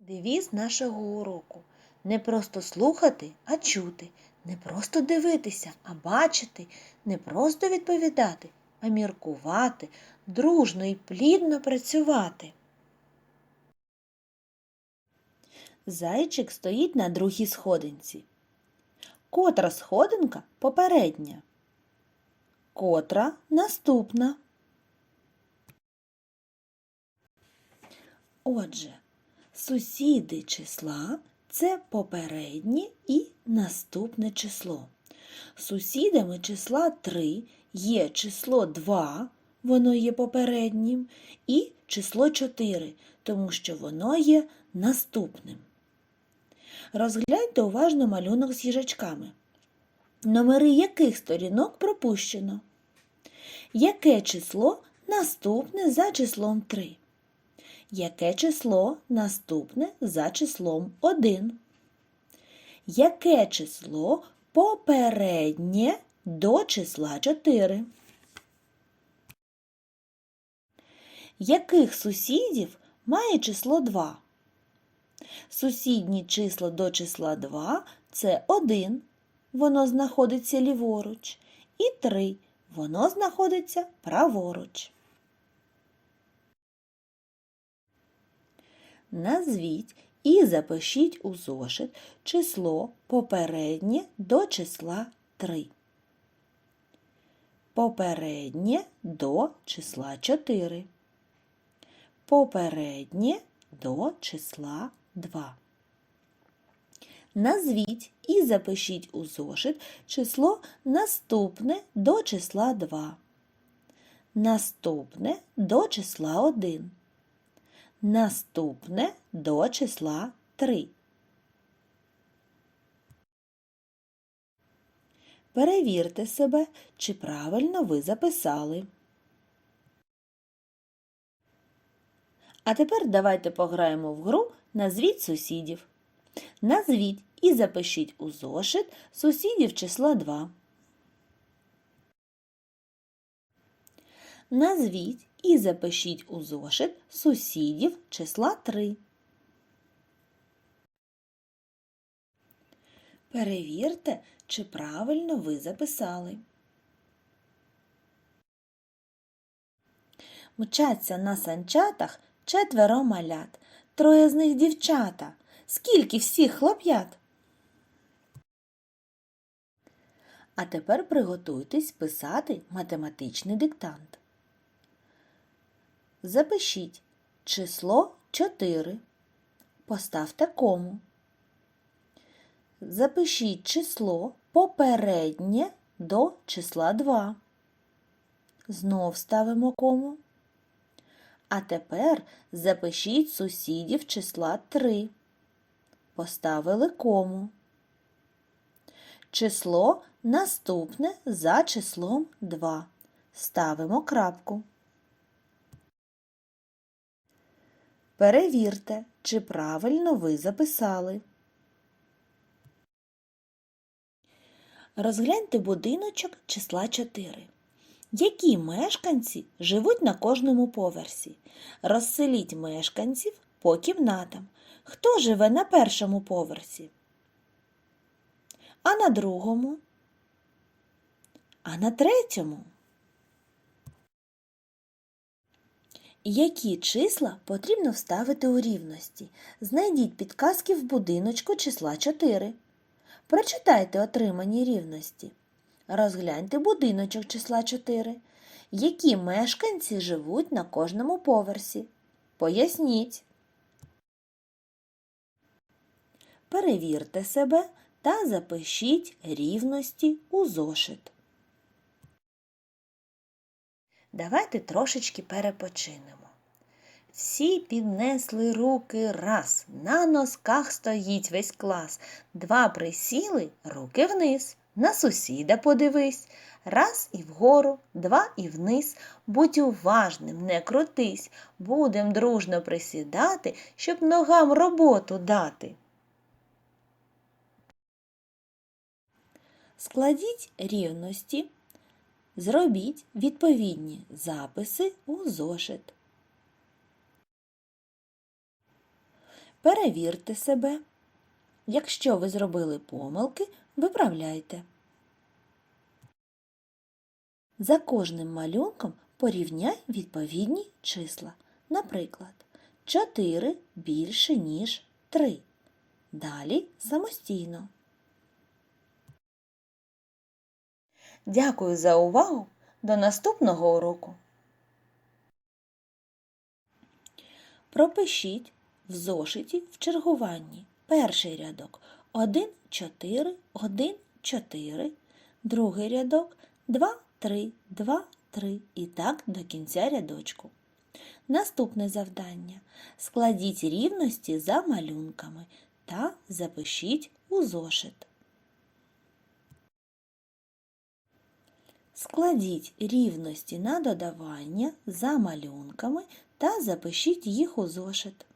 Девіз нашого уроку не просто слухати, а чути, не просто дивитися, а бачити, не просто відповідати, а міркувати, дружно і плідно працювати. Зайчик стоїть на другій сходинці. Котра сходинка попередня? Котра наступна? Отже, сусіди числа це попереднє і наступне число. Сусідами числа 3 є число 2, воно є попереднім, і число 4, тому що воно є наступним. Розгляньте уважно малюнок з їжачками. Номери яких сторінок пропущено? Яке число наступне за числом 3? Яке число наступне за числом 1? Яке число попереднє до числа 4? Яких сусідів має число 2? Сусідні числа до числа 2 це 1, воно знаходиться ліворуч, і 3, воно знаходиться праворуч. Назвіть і запишіть у зошит число попереднє до числа 3. Попереднє до числа 4. Попереднє до числа 2. Назвіть і запишіть у зошит число наступне до числа 2. Наступне до числа 1. Наступне до числа 3. Перевірте себе, чи правильно ви записали. А тепер давайте пограємо в гру Назвіть сусідів. Назвіть і запишіть у зошит сусідів числа 2. Назвіть і запишіть у зошит сусідів числа 3. Перевірте, чи правильно ви записали. Мчаться на санчатах четверо малят, троє з них дівчата. Скільки всіх хлоп'ят? А тепер приготуйтесь писати математичний диктант. Запишіть число 4. Поставте кому. Запишіть число попереднє до числа 2. Знов ставимо кому. А тепер запишіть сусідів числа 3. Поставили кому. Число наступне за числом 2. Ставимо крапку. Перевірте, чи правильно ви записали. Розгляньте будиночок числа 4. Які мешканці живуть на кожному поверсі? Розселіть мешканців по кімнатам. Хто живе на першому поверсі? А на другому? А на третьому? Які числа потрібно вставити у рівності? Знайдіть підказки в будиночку числа 4. Прочитайте отримані рівності. Розгляньте будиночок числа 4. Які мешканці живуть на кожному поверсі? Поясніть. Перевірте себе та запишіть рівності у зошит. Давайте трошечки перепочинемо. Всі піднесли руки раз, на носках стоїть весь клас. Два присіли, руки вниз, на сусіда подивись. Раз і вгору, два і вниз. Будь уважним, не крутись, будем дружно присідати, щоб ногам роботу дати. Складіть рівності, зробіть відповідні записи у зошит. Перевірте себе. Якщо ви зробили помилки, виправляйте. За кожним малюнком порівняй відповідні числа. Наприклад, 4 більше, ніж 3. Далі самостійно. Дякую за увагу. До наступного уроку. Пропишіть в зошиті в чергуванні перший рядок 1, 4, 1, 4, другий рядок 2, 3, 2, 3 і так до кінця рядочку. Наступне завдання. Складіть рівності за малюнками та запишіть у зошит. Складіть рівності на додавання за малюнками та запишіть їх у зошит.